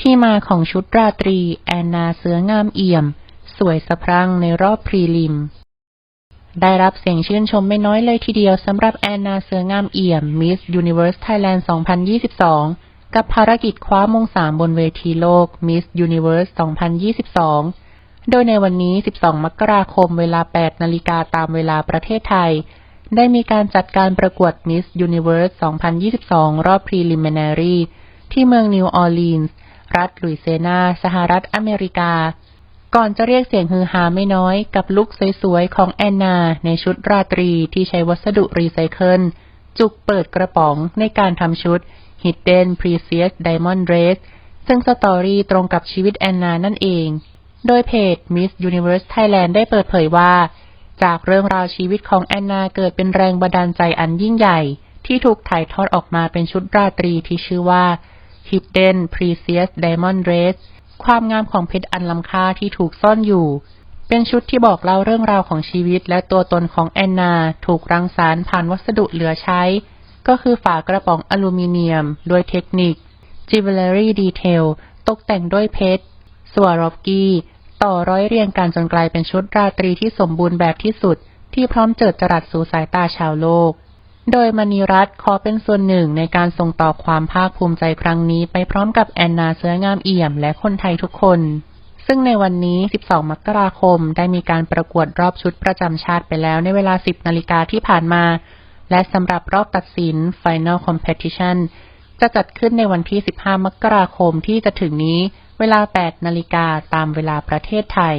ที่มาของชุดราตรี แอนนาเสืองามเอี่ยม สวยสะพรั่งในรอบพรีลิม ได้รับเสียงชื่นชมไม่น้อยเลยทีเดียวสำหรับแอนนาเสืองามเอี่ยม Miss Universe Thailand 2022 กับภารกิจคว้ามงสามบนเวทีโลก Miss Universe 2022 โดยในวันนี้ 12 มกราคมเวลา 8 นาฬิกาตามเวลาประเทศไทย ได้มีการจัดการประกวด Miss Universe 2022 รอบ Preliminary ที่เมืองนิวออร์ลีนส์ รัฐลุยเซนา สหรัฐอเมริกา ก่อนจะเรียกเสียงฮือฮาไม่น้อยกับลุคสวยๆ ของแอนนา ในชุดราตรีที่ใช้วัสดุรีไซเคิล จุกเปิดกระป๋องในการทำชุด Hidden Precious Diamond Dress ซึ่งสตอรี่ตรงกับชีวิตแอนนานั่นเอง โดยเพจ Miss Universe Thailand ได้เปิดเผยว่า จากเรื่องราวชีวิตของแอนนาเกิดเป็นแรงบันดาลใจอันยิ่งใหญ่ ที่ถูกถ่ายทอดออกมาเป็นชุดราตรีที่ชื่อว่า Hidden Precious Diamond Dress ความงามของเพชรอันล้ำค่าที่ถูกซ่อนอยู่ เป็นชุดที่บอกเล่าเรื่องราวของชีวิตและตัวตนของแอนนา ถูกรังสรรค์ผ่านวัสดุเหลือใช้ ก็คือฝากระป๋องอลูมิเนียมด้วยเทคนิค Jewelry Detail ตกแต่งด้วยเพชรสวารอฟกี้ต่อร้อยเรียงกันจนกลายเป็นชุดราตรีที่สมบูรณ์แบบที่สุด ที่พร้อมเจิดจรัสสู่สายตาชาวโลก โดยมณีรัตน์ขอเป็นส่วนหนึ่งในการส่งต่อความภาคภูมิใจครั้งนี้ไปพร้อมกับแอนนาเสื้องามเอี่ยมและคนไทยทุกคน ซึ่งในวันนี้ 12 มกราคม ได้มีการประกวดรอบชุดประจำชาติไปแล้วในเวลา 10 นาฬิกาที่ผ่านมา และสำหรับรอบตัดสิน Final Competition จะจัดขึ้นในวันที่ 15 มกราคมที่จะถึงนี้ เวลา 8 นาฬิกาตามเวลาประเทศไทย